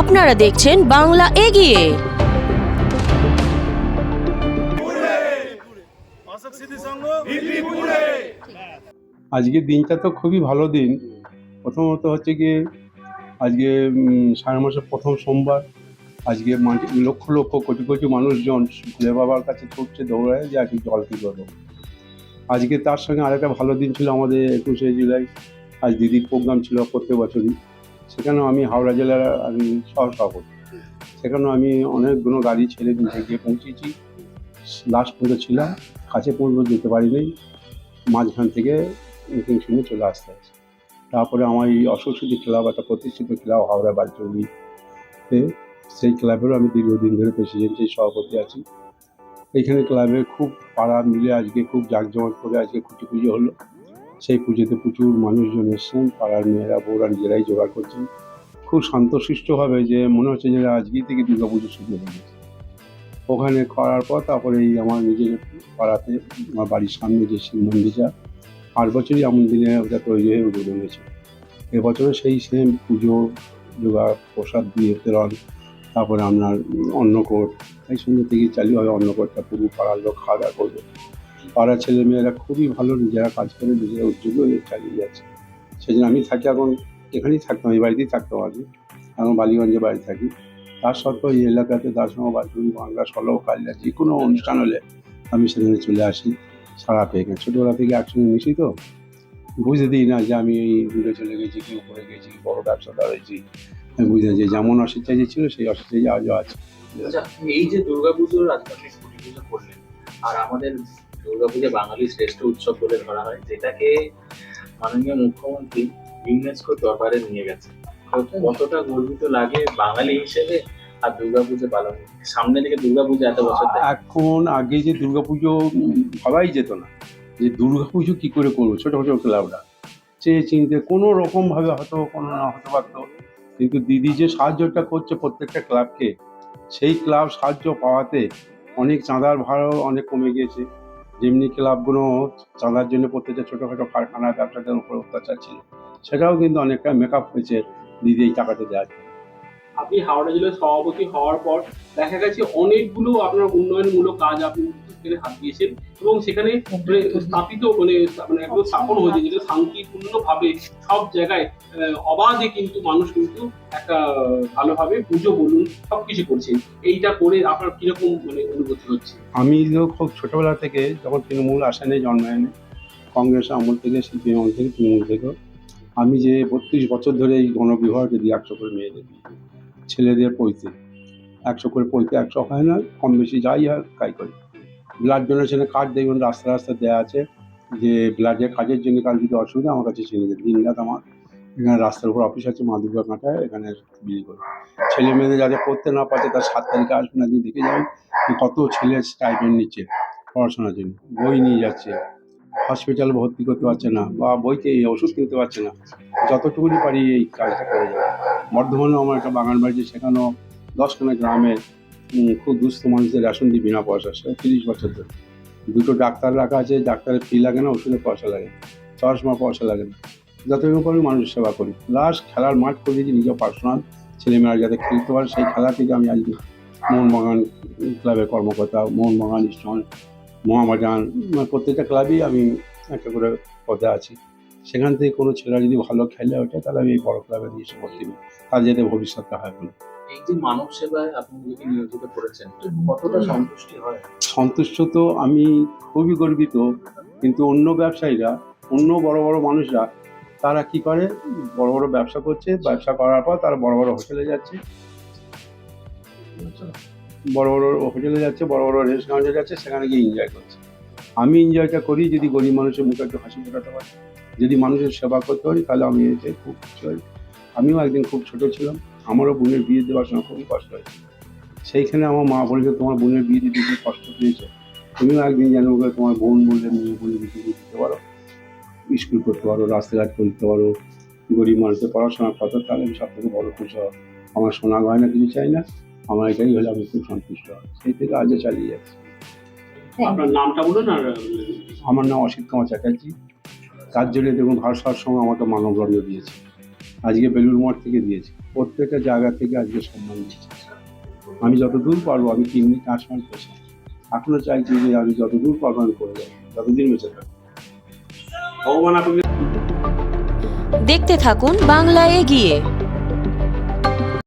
আপনারা দেখছেন বাংলা এগিয়ে। আজকের দিনটা তো খুবই ভালো দিন। প্রথমত হচ্ছে গিয়ে আজকে সারা মাসের প্রথম সোমবার। আজকে লক্ষ লক্ষ, কোটি কোটি মানুষজন ভোলে বাবার কাছে ছুটছে, দৌড়ায় যে আজকে জল কি করব। আজকে তার সঙ্গে আরেকটা ভালো দিন ছিল আমাদের একুশে জুলাই। আজ দিদির প্রোগ্রাম ছিল প্রত্যেক বছরই। সেখানেও আমি হাওড়া জেলার সহসভাপতি। সেখানেও আমি অনেকগুলো গাড়ি ছেড়ে দিয়ে গিয়ে পৌঁছেছি। লাস্ট পর্যন্ত ছিলাম, কাছে পর্যন্ত যেতে পারিনি। মাঝখান থেকে মিটিং শুনে চলে আসতে হয়েছে। তারপরে আমার এই অশোক ক্লাব একটা প্রতিষ্ঠিত ক্লাব হাওড়া বালচৌরিতে সেই ক্লাবেরও আমি দীর্ঘদিন ধরে প্রেসিডেন্টের সভাপতি আছি। এইখানে ক্লাবে খুব পাড়া মিলে আজকে খুব জাঁকজমক করে আজকে খুঁটি পুজো হলো। সেই পুজোতে প্রচুর মানুষজন এসছেন, পাড়ার মেয়েরা, বউরা নিজেরাই জোগাড় করছেন। খুব শান্তশিষ্টভাবে যে মনে হচ্ছে যে আজকেই থেকে দুর্গা পুজো শুরু হয়ে গেছে। ওখানে করার পর তারপরে এই আমার নিজের পাড়াতে, আমার বাড়ির সামনে যে শিব মন্দিরটা আট বছরই এমন দিনে ওটা তৈরি হয়ে উদ্বোধন হয়েছে এবছরও সেই সেম পুজো যোগা প্রসাদ দিয়ে প্রেরণ তারপরে আপনার অন্নকোট, এই সঙ্গে থেকে চালু হবে অন্নকোটটা পুরো পাড়ার লোক খাওয়া দাওয়া করবে। পাড়ার ছেলে মেয়েরা খুবই ভালো, নিজেরা কাজ করে, নিজেরা উদ্যোগ হয়ে চালিয়ে যাচ্ছে। সেই জন্য আমি থাকি এখন, এখানেই থাকতাম, এই বাড়িতেই থাকতাম আগে। এখন বালিগঞ্জে বাড়ি থাকি। তার সত্ত্বেও এই এলাকাতে সঙ্গে বালচুরি বাংলা সলভ কাজলা যে কোনো অনুষ্ঠান হলে আমি সেখানে চলে আসি। সারা পেয়ে গেছে। ছোটোবেলা থেকে একসঙ্গে মিশি তো। বুঝতে দিই না যে আমি এই দূরে চলে গেছি, কি উপরে গেছি বড় ব্যবসাদার হয়েছি। আমি বুঝতে যে যেমন অসুবিধা যে ছিল, সেই অসুবিধা আজও আছে। আচ্ছা এই যে দুর্গাপুজোর আজকে আপনি ছুটি পুজো করলেন। আর আমাদের দুর্গাপুজো বাঙালির শ্রেষ্ঠ উৎসব বলে ধরা হয় যেটাকে মাননীয় মুখ্যমন্ত্রী ইউনেস্কো দরবারে নিয়ে গেছে কতটা গর্বিত লাগে বাঙালি হিসেবে আর দুর্গাপুজো পালন সামনে থেকে দুর্গাপুজো এত বছর এখন আগে যে দুর্গাপুজো ভাবাই যেত না যে দুর্গাপুজো কি করে করব ছোটো ছোটো ক্লাবরা চেয়ে চিনতে কোনো রকমভাবে হয়তো কোনো না হতে পারতো। কিন্তু দিদি যে সাহায্যটা করছে প্রত্যেকটা ক্লাবকে সেই ক্লাব সাহায্য পাওয়াতে অনেক চাঁদার ভাড়াও অনেক কমে গিয়েছে। যেমনি ক্লাবগুলো চাঁদার জন্য প্রত্যেকটা ছোটোখাটো কারখানা ব্যবসাদের উপর অত্যাচার ছিল, সেটাও কিন্তু অনেকটা মেকআপ হয়েছে দিদি এই টাকাটা দেওয়ার জন্য। আপনি হাওড়া জেলার সভাপতি হওয়ার পর দেখা গেছে অনেকগুলো আপনার উন্নয়নমূলক কাজ আপনি সেখানে হাত দিয়েছেন এবং সেখানে মানে স্থাপিত মানে মানে একদম স্থাপন হয়েছে যেটা শান্তিপূর্ণভাবে সব জায়গায় অবাধে কিন্তু মানুষ কিন্তু একটা ভালোভাবে পুজো বলুন সবকিছু করছেন এইটা করে আপনার কীরকম মানে অনুভূতি হচ্ছে? আমি খুব ছোটবেলা থেকে যখন তৃণমূল আসেনি জন্মায়নি, কংগ্রেস আমল থেকে সিপিএম আমল থেকে, তৃণমূল থেকেও, আমি যে বত্রিশ বছর ধরে এই গণবিবাহকে দিই একশো মেয়েদের ছেলেদের পৈতে একশো করে পৈতে একশো হয় না, কম বেশি যাই হয়, তাই করি। ব্লাড ডোনেশনের কার্ড দেখবেন রাস্তা রাস্তা দেওয়া আছে যে ব্লাডের কাজের জন্য কার যদি অসুবিধা আমার কাছে চিনে দেয় দিন রাত আমার এখানে রাস্তার উপর অফিস আছে মা দুর্গা কাঁটায়, এখানে বিলি করি। ছেলে মেয়েদের যাতে পড়তে না পারছে, তার সাত তারিখে আসবে না দিয়ে দেখে যাবেন কত ছেলে স্টাইপেন্ড নিচ্ছে পড়াশোনার জন্য, বই নিয়ে যাচ্ছে হসপিটাল ভর্তি করতে পারছে না, বা বইতে ওষুধ কিনতে পারছে না, যতটুকুনি পারি এই কাজটা করে যাবে। বর্ধমানেও আমার একটা বাগান বাড়িতে সেখানেও দশখানা গ্রামে খুব দুস্থ মানুষদের রেশন দিই বিনা পয়সা সে তিরিশ বছর ধরে। দুটো ডাক্তার রাখা আছে, ডাক্তারের ফি লাগে না ওষুধের পয়সা লাগে চশমা পয়সা লাগে না। যতটুকু পারি মানুষ সেবা করি। লাস্ট খেলার মাঠ করে দিয়েছি নিজের পার্সোনাল ছেলেমেয়েরা যাতে খেলতে পারে, সেই খেলা থেকে আমি আজকে মোহনবাগান ক্লাবের কর্মকর্তা, মোহনবাগান ইস্টন মহামাজান মানে প্রত্যেকটা ক্লাবেই আমি একটা করে পদে আছি। সেখান থেকে কোনো ছেলেরা যদি ভালো খেলে ওঠে তাহলে আমি এই বড় ক্লাবে দিয়ে এসে ভর্তি তার যাতে ভবিষ্যৎটা হয় বলে এই যে মানব সেবায় আপনি নিজেকে নিয়োজিত করেছেন কতটা সন্তুষ্টি হয়? সন্তুষ্ট তো আমি খুবই গর্বিত কিন্তু অন্য ব্যবসায়ীরা অন্য বড় বড় মানুষরা তারা কি করে? বড় বড় ব্যবসা করছে ব্যবসা করার পর তারা বড় বড় হোটেলে যাচ্ছে। বড় বড় হোটেলে যাচ্ছে বড় বড় রেস্টুরেন্টে যাচ্ছে সেখানে গিয়ে এনজয় করছে। আমি এনজয়টা করি যদি গরিব মানুষের মুখে একটু হাসি ফোটাতে পারি। যদি মানুষের সেবা করতে পারি তাহলে আমি এতে খুব খুশি হই। আমিও একদিন খুব ছোট ছিলাম আমারও বোনের বিয়ে দেওয়ার সময় খুবই কষ্ট হয়েছে সেইখানে আমার মা বলেছে তোমার বোনের বিয়ে দিতে খুব কষ্ট পেয়েছে? তুমিও একদিন যেন ওকে তোমার বোন বললে মেয়ে বলে বিয়ে দিতে পারো স্কুল করতে পারো রাস্তাঘাট করতে পারো গরিব মানুষের পড়াশোনা কত তাহলে আমি সব থেকে বড় খুশি হব। আমার সোনা গয়না কিছু চাই না আমার এটাই হলে আমি খুব সন্তুষ্ট হব। সেই থেকে আজও চালিয়ে যাচ্ছি। আপনার নামটা বলুন আর আমার নাম অসিত কুমার চ্যাটার্জি। তার জন্য দেখুন ভারত সময় আমাকে মানবরণ দিয়েছে। আজকে বেলুর মঠ থেকে দিয়েছে। প্রত্যেকটা জায়গা থেকে আজকে সম্মান দিচ্ছে। আমি যতদূর পারব, আমি কিডনি ট্রান্সপ্লান্ট পেশেন্ট এখনও চাইছি যে আমি যতদূর পারব, আমি করে যাব। যতদিন বেঁচে থাকব। ভগবান আপনাকে দেখতে থাকুন বাংলা এগিয়ে।